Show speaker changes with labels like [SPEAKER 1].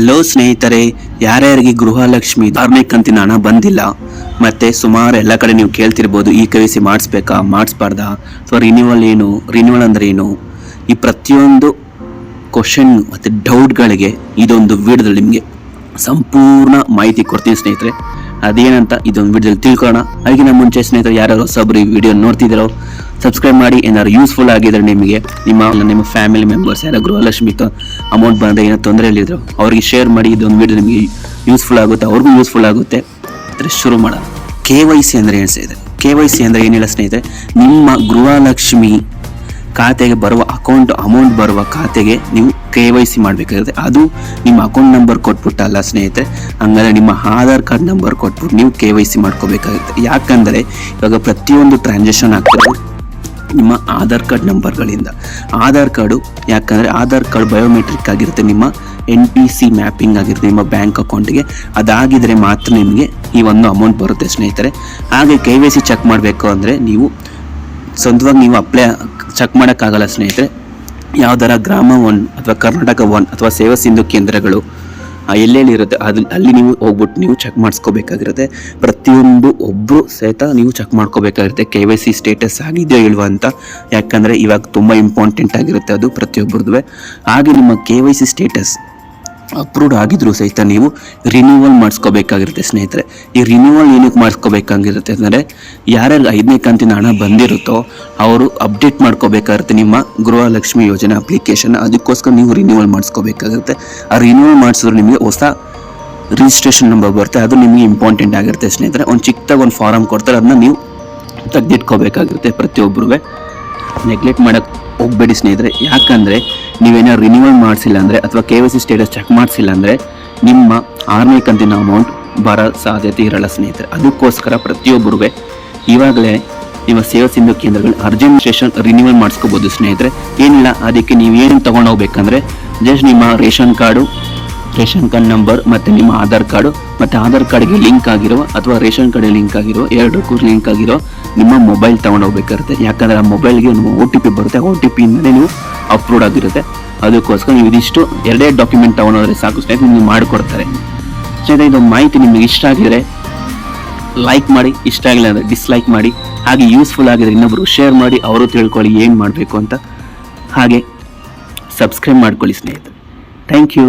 [SPEAKER 1] Hello ಸ್ನೇಹಿತರೆ, ಯಾರ್ಯಾರಿಗೆ ಗೃಹಲಕ್ಷ್ಮಿ ಧಾರ್ಮಿಕ ಕಂತಿನ ಹಣ ಬಂದಿಲ್ಲ, ಮತ್ತೆ ಸುಮಾರು ಎಲ್ಲ ಕಡೆ ನೀವು ಕೇಳ್ತಿರ್ಬೋದು, ಈ ಕೆ ಸಿ ಮಾಡಿಸ್ಬೇಕಾ, ಮಾಡಿಸ್ಬಾರ್ದಾ? ಅಥವಾ ರಿನ್ಯೂವಲ್ ಏನು ರಿನ್ಯೂವಲ್ ಅಂದ್ರೆ ಏನು? ಈ ಪ್ರತಿಯೊಂದು ಕ್ವಶನ್ ಮತ್ತು ಡೌಟ್ಗಳಿಗೆ ಇದೊಂದು ವಿಡಿಯೋದಲ್ಲಿ ನಿಮಗೆ ಸಂಪೂರ್ಣ ಮಾಹಿತಿ ಕೊಡ್ತೀನಿ ಸ್ನೇಹಿತರೆ. ಅದೇನಂತ ಇದೊಂದು ವಿಡಿಯೋದಲ್ಲಿ ತಿಳ್ಕೊಳ್ಳೋಣ. ಅದಕ್ಕಿಂತ ಮುಂಚೆ ಸ್ನೇಹಿತರೆ ಯಾರ್ಯಾರು ಸಬ್ರಿ ವಿಡಿಯೋ ನೋಡ್ತಿದ್ದೀರೋ ಸಬ್ಸ್ಕ್ರೈಬ್ ಮಾಡಿ, ಏನಾದ್ರು ಯೂಸ್ಫುಲ್ ಆಗಿದ್ರೆ ನಿಮಗೆ, ನಿಮ್ಮ ನಿಮ್ಮ ಫ್ಯಾಮಿಲಿ ಮೆಂಬರ್ಸ್ ಯಾರು ಗೃಹಲಕ್ಷ್ಮಿ ಅಮೌಂಟ್ ಬಂದ ಏನೋ ತೊಂದರೆಯಲ್ಲಿದ್ರು ಅವ್ರಿಗೆ ಶೇರ್ ಮಾಡಿ, ಇದೊಂದು ವಿಡಿಯೋ ನಿಮಗೆ ಯೂಸ್ಫುಲ್ ಆಗುತ್ತೆ, ಅವ್ರಿಗೂ ಯೂಸ್ಫುಲ್ ಆಗುತ್ತೆ ಅಂದರೆ ಶುರು ಮಾಡೋಣ. ಕೆ ವೈ ಸಿ ಅಂದರೆ ಏನು ಸ್ನೇಹಿತರೆ ಕೆ ವೈ ಸಿ ಅಂದರೆ ಏನಿಲ್ಲ ಸ್ನೇಹಿತರೆ? ನಿಮ್ಮ ಗೃಹಲಕ್ಷ್ಮಿ ಖಾತೆಗೆ ಬರುವ ಅಕೌಂಟ್ ಅಮೌಂಟ್ ಬರುವ ಖಾತೆಗೆ ನೀವು ಕೆ ವೈ ಸಿ ಮಾಡಬೇಕಾಗುತ್ತೆ. ಅದು ನಿಮ್ಮ ಅಕೌಂಟ್ ನಂಬರ್ ಕೊಟ್ಬಿಟ್ಟಲ್ಲ ಸ್ನೇಹಿತರೆ, ಹಂಗಾದ್ರೆ ನಿಮ್ಮ ಆಧಾರ್ ಕಾರ್ಡ್ ನಂಬರ್ ಕೊಟ್ಬಿಟ್ಟು ನೀವು ಕೆ ವೈ ಸಿ ಮಾಡ್ಕೋಬೇಕಾಗುತ್ತೆ. ಯಾಕಂದರೆ ಇವಾಗ ಪ್ರತಿಯೊಂದು ಟ್ರಾನ್ಸಾಕ್ಷನ್ ಆಗ್ತಿರೋದು ನಿಮ್ಮ ಆಧಾರ್ ಕಾರ್ಡ್ ನಂಬರ್ಗಳಿಂದ. ಆಧಾರ್ ಕಾರ್ಡು ಯಾಕಂದರೆ ಆಧಾರ್ ಕಾರ್ಡ್ ಬಯೋಮೆಟ್ರಿಕ್ ಆಗಿರುತ್ತೆ ನಿಮ್ಮ ಎನ್ ಪಿ ಸಿ ಮ್ಯಾಪಿಂಗ್ ಆಗಿರುತ್ತೆ ನಿಮ್ಮ ಬ್ಯಾಂಕ್ ಅಕೌಂಟ್ಗೆ ಅದಾಗಿದ್ದರೆ ಮಾತ್ರ ನಿಮಗೆ ಈ ಒಂದು ಅಮೌಂಟ್ ಬರುತ್ತೆ ಸ್ನೇಹಿತರೆ. ಹಾಗೆ ಕೆ ವೈ ಸಿ ಚೆಕ್ ಮಾಡಬೇಕು ಅಂದರೆ ನೀವು ಸ್ವಂತವಾಗಿ ನೀವು ಅಪ್ಲೈ ಚೆಕ್ ಮಾಡೋಕ್ಕಾಗಲ್ಲ ಸ್ನೇಹಿತರೆ. ಯಾವ್ದಾರ ಗ್ರಾಮ ಒನ್ ಅಥವಾ ಕರ್ನಾಟಕ ಒನ್ ಅಥವಾ ಸೇವಾ ಸಿಂಧು ಕೇಂದ್ರಗಳು ಆ ಎಲ್ಲೆಲ್ಲಿ ಇರುತ್ತೆ, ಅದು ಅಲ್ಲಿ ನೀವು ಹೋಗ್ಬಿಟ್ಟು ನೀವು ಚೆಕ್ ಮಾಡಿಸ್ಕೋಬೇಕಾಗಿರುತ್ತೆ. ಪ್ರತಿಯೊಂದು ಒಬ್ಬರು ಸಹಿತ ನೀವು ಚೆಕ್ ಮಾಡ್ಕೋಬೇಕಾಗಿರುತ್ತೆ. ಕೆ ವೈ ಸಿ ಸ್ಟೇಟಸ್ ಆಗಿದೆಯೋ ಇಲ್ವಾ ಅಂತ. ಯಾಕಂದರೆ ಇವಾಗ ತುಂಬ ಇಂಪಾರ್ಟೆಂಟ್ ಆಗಿರುತ್ತೆ ಅದು ಪ್ರತಿಯೊಬ್ಬರದ್ದು ಹಾಗೆ ನಿಮ್ಮ K Y C status approved ಆಗಿದ್ರು ಸಹಿತ ನೀವು ರಿನ್ಯೂವಲ್ ಮಾಡಿಸ್ಕೋಬೇಕಾಗಿರುತ್ತೆ ಸ್ನೇಹಿತರೆ. ಈ ರಿನ್ಯೂವಲ್ ಏನಕ್ಕೆ ಮಾಡಿಸ್ಕೋಬೇಕಾಗಿರುತ್ತೆ ಅಂದರೆ, ಯಾರ್ಯಾರು ಐದನೇ ಕಂತಿನ ಹಣ ಬಂದಿರುತ್ತೋ ಅವರು ಅಪ್ಡೇಟ್ ಮಾಡ್ಕೋಬೇಕಾಗಿರುತ್ತೆ ನಿಮ್ಮ ಗೃಹಲಕ್ಷ್ಮಿ ಯೋಜನೆ ಅಪ್ಲಿಕೇಶನ್ ಅದಕ್ಕೋಸ್ಕರ ನೀವು ರಿನ್ಯೂವಲ್ ಮಾಡಿಸ್ಕೋಬೇಕಾಗುತ್ತೆ ಆ ರಿನ್ಯೂವಲ್ ಮಾಡಿಸಿದ್ರೆ ನಿಮಗೆ ಹೊಸ ರಿಜಿಸ್ಟ್ರೇಷನ್ ನಂಬರ್ ಬರುತ್ತೆ. ಅದು ನಿಮಗೆ ಇಂಪಾರ್ಟೆಂಟ್ ಆಗಿರುತ್ತೆ ಸ್ನೇಹಿತರೆ. ಒಂದು ಚಿಕ್ಕದಾಗ ಒಂದು ಫಾರಮ್ ಕೊಡ್ತಾರೆ, ಅದನ್ನ ನೀವು ತೆಗೆದಿಟ್ಕೋಬೇಕಾಗಿರುತ್ತೆ ಪ್ರತಿಯೊಬ್ಬರೂ ನೆಗ್ಲೆಕ್ಟ್ ಮಾಡೋಕ್ಕೆ ಹೋಗಬೇಡಿ ಸ್ನೇಹಿತರೆ. ಯಾಕಂದರೆ ನೀವೇನಾದ್ರು ರಿನ್ಯೂವಲ್ ಮಾಡಿಸಿಲ್ಲ ಅಂದರೆ ಅಥವಾ K Y C status check ಮಾಡಿಸಿಲ್ಲ ಅಂದರೆ ನಿಮ್ಮ ಆರನೇ ಕಂತಿನ ಅಮೌಂಟ್ ಬರೋ ಸಾಧ್ಯತೆ ಇರಲ್ಲ ಸ್ನೇಹಿತರೆ. ಅದಕ್ಕೋಸ್ಕರ ಪ್ರತಿಯೊಬ್ಬರಿಗೆ ಇವಾಗಲೇ ನಿಮ್ಮ ಸೇವಾ ಸಿಂಧು ಕೇಂದ್ರಗಳು ಅರ್ಜಿಸ್ಟ್ರೇಷನ್ ರಿನ್ಯೂವಲ್ ಮಾಡಿಸ್ಕೋಬೋದು ಸ್ನೇಹಿತರೆ. ಏನಿಲ್ಲ, ಅದಕ್ಕೆ ನೀವು ಏನು ತೊಗೊಂಡು ಹೋಗ್ಬೇಕಂದ್ರೆ ಜಸ್ಟ್ ನಿಮ್ಮ ration card ration card number ಮತ್ತು ನಿಮ್ಮ ಆಧಾರ್ ಕಾರ್ಡು ಮತ್ತು ಆಧಾರ್ ಕಾರ್ಡ್ಗೆ ಲಿಂಕ್ ಆಗಿರೋ ಅಥವಾ ರೇಷನ್ ಕಾರ್ಡ್ಗೆ ಲಿಂಕ್ ಆಗಿರೋ ಎರಡಕ್ಕೂ ಲಿಂಕ್ ಆಗಿರೋ ನಿಮ್ಮ ಮೊಬೈಲ್ ತಗೊಂಡು ಹೋಗ್ಬೇಕಾಗುತ್ತೆ. ಯಾಕಂದರೆ ಆ ಮೊಬೈಲ್ಗೆ ನಿಮ್ಮ ಒ ಟಿ ಪಿ ಬರುತ್ತೆ. ಒ ಟಿ ಪಿಯಿಂದಲೇ ನೀವು ಅಪ್ಲೋಡ್ ಆಗಿರುತ್ತೆ. ಅದಕ್ಕೋಸ್ಕರ ನೀವು ಇದಿಷ್ಟು ಎರಡೇ ಡಾಕ್ಯುಮೆಂಟ್ ತೊಗೊಂಡೋದ್ರೆ ಸಾಕು. ಸ್ನೇಹಿತರೆ, ನಿಮ್ಗೆ ಮಾಡಿಕೊಡ್ತಾರೆ. ಸ್ನೇಹಿತರೆ, ಇದು ಮಾಹಿತಿ ನಿಮಗೆ ಇಷ್ಟ ಆಗಿದ್ರೆ ಲೈಕ್ ಮಾಡಿ, ಇಷ್ಟ ಆಗಿಲ್ಲ ಅಂದರೆ ಡಿಸ್ಲೈಕ್ ಮಾಡಿ, ಹಾಗೆ ಯೂಸ್ಫುಲ್ ಆಗಿದ್ರೆ ಇನ್ನೊಬ್ಬರು ಶೇರ್ ಮಾಡಿ, ಅವರು ತಿಳ್ಕೊಳ್ಳಿ ಏನು ಮಾಡಬೇಕು ಅಂತ. ಹಾಗೆ ಸಬ್ಸ್ಕ್ರೈಬ್ ಮಾಡ್ಕೊಳ್ಳಿ ಸ್ನೇಹಿತರೆ. Thank you